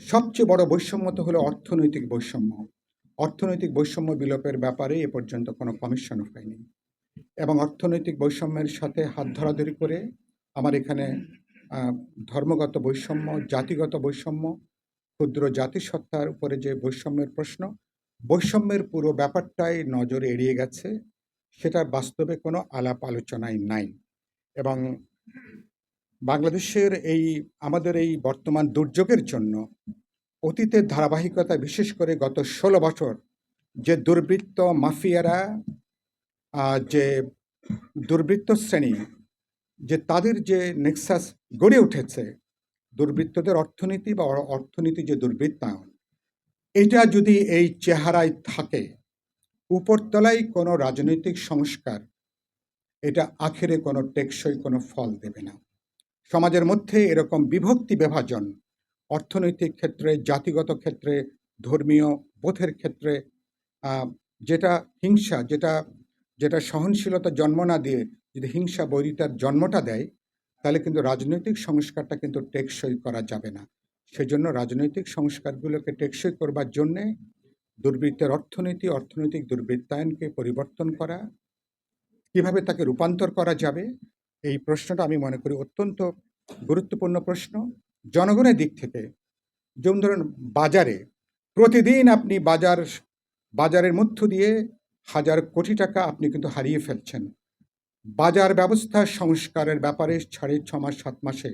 সবচেয়ে বড় বৈষম্য তো হলো অর্থনৈতিক বৈষম্য। অর্থনৈতিক বৈষম্য বিলোপের ব্যাপারে এ পর্যন্ত কোনো কমিশন হয়নি। এবং অর্থনৈতিক বৈষম্যের সাথে হাত ধরাধরি করে আমার এখানে ধর্মগত বৈষম্য, জাতিগত বৈষম্য, ক্ষুদ্র জাতিসত্তার উপরে যে বৈষম্যের প্রশ্ন, বৈষম্যের পুরো ব্যাপারটাই নজরে এড়িয়ে গেছে। সেটা বাস্তবে কোনো আলাপ আলোচনায় নাই। এবং বাংলাদেশের এই, আমাদের এই বর্তমান দুর্যোগের জন্য অতীতের ধারাবাহিকতা বিশেষ করে গত ষোলো বছর যে দুর্বৃত্ত মাফিয়ারা যে দুর্বৃত্ত শ্রেণি, যে তাদের যে নেক্সাস গড়ে উঠেছে, দুর্বৃত্তদের অর্থনীতি বা অর্থনীতি যে দুর্বৃত্তায়ন, এটা যদি এই চেহারায় থাকে, উপরতলায় কোনো রাজনৈতিক সংস্কার, এটা আখেরে কোনো টেকসই কোনো ফল দেবে না। সমাজের মধ্যে এরকম বিভক্তি বিভাজন, অর্থনৈতিক ক্ষেত্রে, জাতিগত ক্ষেত্রে, ধর্মীয় বোধের ক্ষেত্রে যেটা হিংসা, যেটা যেটা সহনশীলতা জন্ম না দিয়ে যদি হিংসা বৈরিতার জন্মটা দেয়, তাহলে কিন্তু রাজনৈতিক সংস্কারটা কিন্তু টেকসই করা যাবে না। সেজন্য রাজনৈতিক সংস্কারগুলোকে টেকসই করবার জন্যে দুর্বৃত্তের অর্থনীতি, অর্থনৈতিক দুর্বৃত্তায়নকে পরিবর্তন করা, কীভাবে তাকে রূপান্তর করা যাবে এই প্রশ্নটা আমি মনে করি অত্যন্ত গুরুত্বপূর্ণ প্রশ্ন। জনগণের দিক থেকে, যেমন ধরুন বাজারে, প্রতিদিন আপনি বাজার, বাজারের মধ্য দিয়ে হাজার কোটি টাকা আপনি কিন্তু হারিয়ে ফেলছেন। বাজার ব্যবস্থা সংস্কারের ব্যাপারে সাড়ে ছ মাস, সাত মাসে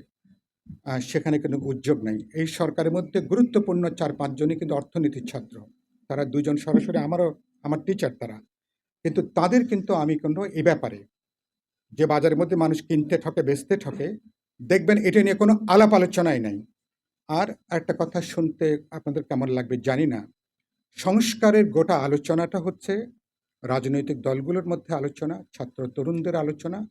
সেখানে কিন্তু উদ্যোগ নেই। এই সরকারের মধ্যে গুরুত্বপূর্ণ চার পাঁচজনই কিন্তু অর্থনীতির ছাত্র। তারা দুজন সরাসরি আমারও, আমার টিচার তারা। কিন্তু তাদের কিন্তু আমি কিন্তু এ ব্যাপারে যে বাজারের মধ্যে মানুষ কিনতে ঠকে, বেচতে ঠকে, দেখবেন এটা নিয়ে কোনো আলাপ আলোচনাই নাই। আর একটা কথা শুনতে আপনাদের কেমন লাগবে জানি না। সংস্কারের গোটা আলোচনাটা হচ্ছে রাজনৈতিক দলগুলোর মধ্যে আলোচনা, ছাত্র তরুণদের আলোচনা।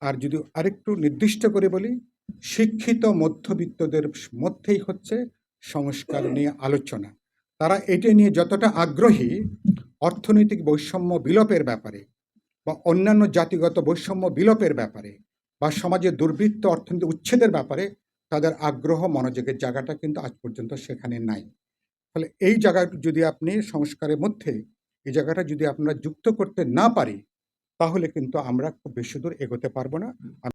আর যদি আরেকটু নির্দিষ্ট করে বলি, শিক্ষিত মধ্যবিত্তদের মধ্যেই হচ্ছে সংস্কার নিয়ে আলোচনা। তারা এটা নিয়ে যতটা আগ্রহী অর্থনৈতিক বৈষম্য বিলোপের ব্যাপারে বা অন্যান্য জাতিগত বৈষম্য বিলোপের ব্যাপারে বা সমাজে দুর্বৃত্ত অর্থনীতি উচ্ছেদের ব্যাপারে তাদের আগ্রহ, মনোযোগের জায়গাটা কিন্তু আজ পর্যন্ত সেখানে নাই। ফলে এই জায়গা যদি আপনি সংস্কারের মধ্যে এই জায়গাটা যদি আপনারা যুক্ত করতে না পারি, তাহলে কিন্তু আমরা খুব বেশি দূর এগোতে পারব না।